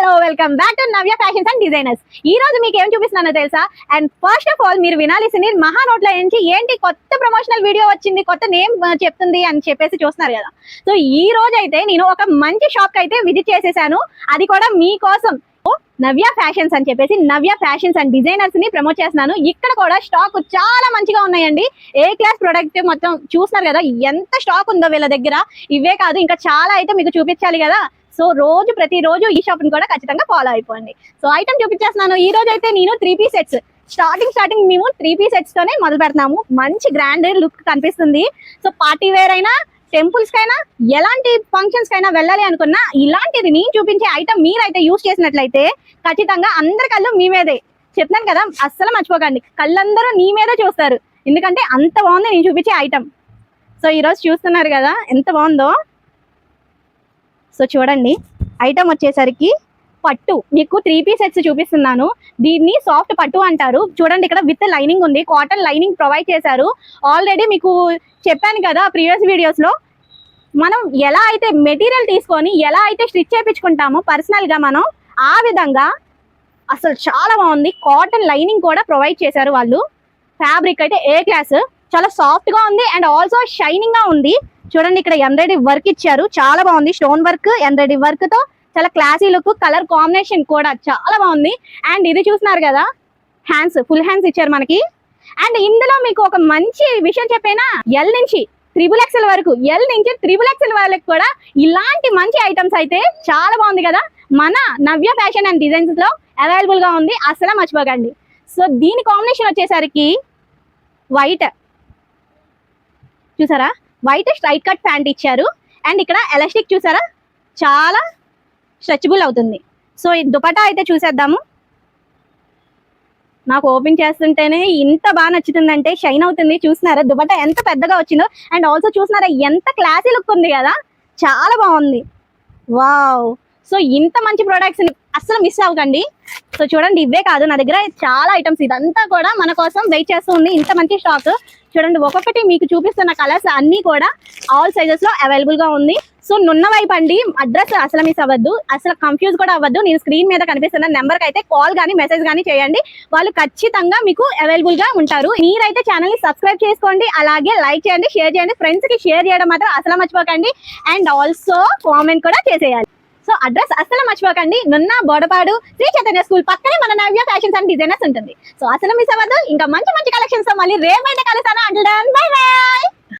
Hello welcome back to Navya fashions and designers ఈ రోజు మీకు ఏం చూపిస్తున్నానో తెలుసా? అండ్ ఫస్ట్ ఆఫ్ ఆల్ మీరు వినాల్సింది మహా నోట్ల నుంచి ఏంటి కొత్త ప్రమోషనల్ వీడియో వచ్చింది కొత్త నేమ్ uh, చెప్తుంది అని చెప్పేసి చూస్తున్నారు కదా. సో ఈ రోజు అయితే నేను ఒక మంచి షాప్ అయితే విజిట్ చేసేసాను. అది కూడా మీకోసం. ఓ, నవ్య ఫ్యాషన్స్ అని చెప్పేసి నవ్య ఫ్యాషన్స్ అండ్ డిజైనర్స్ని ప్రమోట్ చేస్తున్నాను. ఇక్కడ కూడా స్టాక్ చాలా మంచిగా ఉన్నాయండి. ఏ క్లాస్ ప్రొడక్ట్ మొత్తం చూస్తున్నారు కదా ఎంత స్టాక్ ఉందో వీళ్ళ దగ్గర. ఇవే కాదు ఇంకా చాలా అయితే మీకు చూపించాలి కదా. సో రోజు ప్రతిరోజు ఈ షాప్ని కూడా ఖచ్చితంగా ఫాలో అయిపోండి. సో ఐటమ్ చూపించేస్తున్నాను. ఈ రోజు అయితే నేను three piece sets starting starting మేము త్రీ పీస్ సెట్స్ తోనే మొదలు పెడతాము. మంచి గ్రాండ్ లుక్ కనిపిస్తుంది. సో పార్టీ వేర్ అయినా టెంపుల్స్ కైనా ఎలాంటి ఫంక్షన్స్ కైనా వెళ్ళాలి అనుకున్నా ఇలాంటిది నేను చూపించే ఐటమ్ మీరైతే యూస్ చేసినట్లయితే ఖచ్చితంగా అందరి కళ్ళు మీ మీదే. చెప్తున్నాను కదా అస్సలు మర్చిపోకండి. కళ్ళందరూ నీ మీదే చూస్తారు. ఎందుకంటే అంత బాగుంది నేను చూపించే ఐటమ్ సో ఈరోజు చూస్తున్నారు కదా ఎంత బాగుందో. సో చూడండి ఐటమ్ వచ్చేసరికి పట్టు. మీకు త్రీ పీస్ సెట్స్ చూపిస్తున్నాను. దీన్ని సాఫ్ట్ పట్టు అంటారు. చూడండి ఇక్కడ విత్ లైనింగ్ ఉంది. కాటన్ లైనింగ్ ప్రొవైడ్ చేశారు. ఆల్రెడీ మీకు చెప్పాను కదా ప్రీవియస్ వీడియోస్లో మనం ఎలా అయితే మెటీరియల్ తీసుకొని ఎలా అయితే స్టిచ్ చేయించుకుంటామో పర్సనల్గా మనం ఆ విధంగా అసలు చాలా బాగుంది. కాటన్ లైనింగ్ కూడా ప్రొవైడ్ చేశారు వాళ్ళు. ఫ్యాబ్రిక్ అయితే ఏ క్లాస్ చాలా సాఫ్ట్గా ఉంది అండ్ ఆల్సో షైనింగ్గా ఉంది. చూడండి ఇక్కడ ఎంబ్రాయిడరీ వర్క్ ఇచ్చారు. చాలా బాగుంది. స్టోన్ వర్క్ ఎంబ్రాయిడరీ వర్క్తో చాలా క్లాసీ లుక్ కలర్ కాంబినేషన్ కూడా చాలా బాగుంది. అండ్ ఇది చూస్తున్నారు కదా హ్యాండ్స్ ఫుల్ హ్యాండ్స్ ఇచ్చారు మనకి. అండ్ ఇందులో మీకు ఒక మంచి విషయం చెప్పేనా? ఎల్ నుంచి త్రిబుల్ ఎక్సెల్ వరకు ఎల్ నుంచి త్రిబుల్ ఎక్సెల్ వాళ్ళకి కూడా ఇలాంటి మంచి ఐటమ్స్ అయితే చాలా బాగుంది కదా. మన నవ్య ఫ్యాషన్ అండ్ డిజైన్స్లో అవైలబుల్గా ఉంది. అసలు మర్చిపోకండి. సో దీని కాంబినేషన్ వచ్చేసరికి వైట్ చూసారా? వైట్ స్ట్రైట్ కట్ ప్యాంట్ ఇచ్చారు. అండ్ ఇక్కడ ఎలాస్టిక్ చూసారా? చాలా స్ట్రెచబుల్ అవుతుంది. సో ఈ దుపటా అయితే చూసేద్దాము. నాకు ఓపెన్ చేస్తుంటేనే ఇంత బాగా నచ్చుతుందంటే షైన్ అవుతుంది. చూసినారా? దుపట్టా ఎంత పెద్దగా వచ్చిందో. అండ్ ఆల్సో చూసినారా? ఎంత క్లాసీ లుక్ ఉంది కదా? చాలా బాగుంది. వావ్ సో ఇంత మంచి ప్రొడక్ట్స్ అస్సలు మిస్ అవ్వకండి. సో చూడండి ఇవే కాదు నా దగ్గర చాలా ఐటమ్స్ ఇదంతా కూడా మన కోసం వెయిట్ చేస్తూ ఉంది. ఇంత మంచి స్టాక్ చూడండి ఒక్కొక్కటి మీకు చూపిస్తున్న కలర్స్ అన్నీ కూడా ఆల్ సైజెస్లో అవైలబుల్గా ఉంది. సో నున్న వైపు అండి అడ్రస్ అసలు మిస్ అవ్వద్దు. అసలు కన్ఫ్యూజ్ కూడా అవ్వద్దు. నేను స్క్రీన్ మీద కనిపిస్తున్న నెంబర్కి అయితే కాల్ కానీ మెసేజ్ కానీ చేయండి. వాళ్ళు ఖచ్చితంగా మీకు అవైలబుల్గా ఉంటారు. మీరైతే ఛానల్ని సబ్స్క్రైబ్ చేసుకోండి అలాగే లైక్ చేయండి షేర్ చేయండి. ఫ్రెండ్స్కి షేర్ చేయడం మాత్రం అసలు మర్చిపోకండి. అండ్ ఆల్సో కామెంట్ కూడా చేసేయాలి. అడ్రస్ అసలు మర్చిపోకండి. నున్న బోడపాడు శ్రీ చైతన్య స్కూల్ పక్కనే మన నవ్య ఫ్యాషన్స్ అండ్ డిజైనర్స్ ఉంటుంది. సో అసలు మిస్ అవ్వదు ఇంకా మంచి మంచి కలెక్షన్స్తో మళ్ళీ రేపైతే కలుస్తాను. అంటే బై బై